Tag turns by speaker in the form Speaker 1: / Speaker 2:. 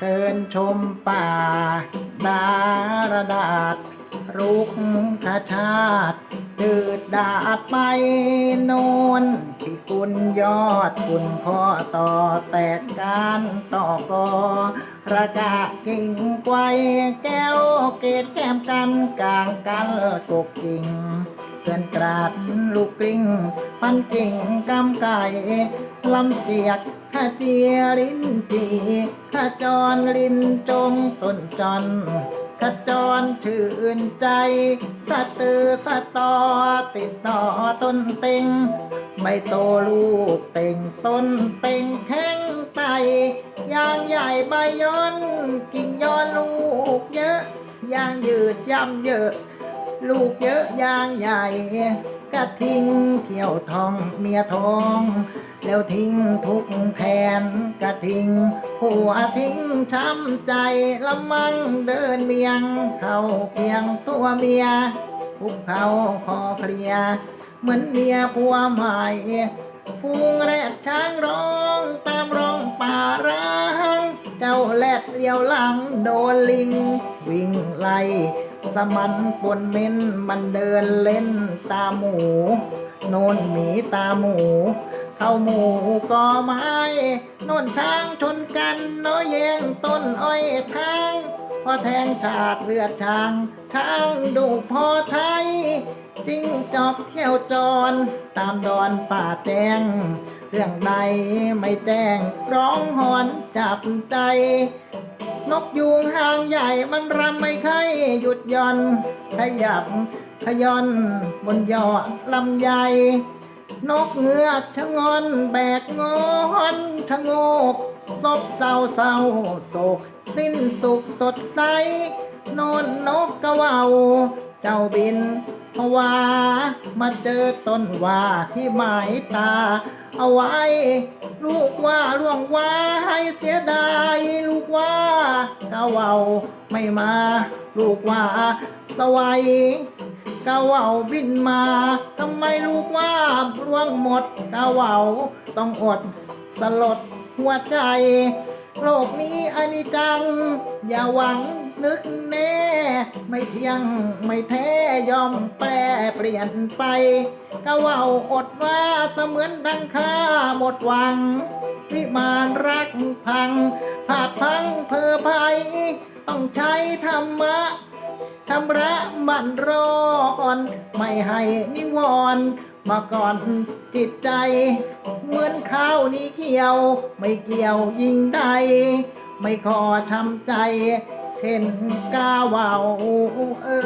Speaker 1: เดินชมป่า ดารดาษรุกขชาติตืดดาดไปโนนพิกุลยอดคุณข้อต่อแตกการต่อกอระกะกิ่งไกวแก้วเกตแก้มกันกลางกันกกกิ่งเพื่อนกราดลูกกลิ้ง ปันกิ่งกำไก่ลำเจียก ข้าเจียรินจีข้าจรลินจงต้นจอนขจรชื่นใจสะตือสะตอติดต่อต้นเต็งไม่โตลูกเต่งต้นเต่งแข้งไตยางใหญ่ใบย้อนกิ่งย้อนลูกเยอะยางยืดย่ำเยอะ ลูกเยอะยางใหญ่กระทิ้งเที่ยวทองเมียทอง แล้วทิ้งทุกแทนกระทิ้งหัวทิ้งช้ำใจละมังเดินเมียง เข้าเคียงตัวเมียคุกเขาคอเคลีย เหมือนเมียผัวใหม่ฟูงแรดช้างร้องตามร้องป่าร้างเจ้าแรดเลี้ยวหลังโดนลิง วิ่งไล่สมันปนเม้นมันเดินเล่นตาหมู โนนหมีตาหมู เข้าหมูก็ไม้โนนช้างชนกันน้อยแยงต้นอ้อยช้างพอแทงฉาดเลือดช้าง ช้างดูพอใช้จิ้งจอกแก้วจร ตามดอนป่าแจ้งเรื่องใดไม่แจ้ง ร้องหอนจับใจ นกยูงหางใหญ่มันรำไม่ค่อยหยุดย่อนขยับขย่อนบนยอดลำใหญ่ นกเงือกชะงอนแบกงอนชะโงกศพเศร้าเศร้าโศก สิ้นสุขสดใสโนนนกกระว่าเจ้าบินพาวามาเจอต้นว่าที่หมายตา เอาไว้ ลูกว่าล่วงว่าให้เสียดายลูกว่ากาเว่าไม่มา ลูกว่าสวัย กาว่าบินมาทำไมลูกว่าร่วงหมดกาว่าต้องอดสลดหัวใจ โลกนี้อนิจจัง อย่าหวังนึกแน่ ไม่เที่ยงไม่แท้ยอมแปรเปลี่ยนไปก็เว่าอดว่าเสมือนดังค่าหมดหวังวิมานรักพังผาดพังเพอภัยต้องใช้ธรรมะ ชำระมันร้อน ไม่ให้นิวรณ์มาก่อนจิตใจ เหมือนข้าวนี้เกี่ยว ไม่เกี่ยวยิ่งใด ไม่ขอช้ำใจ เช่นกาวาวเออ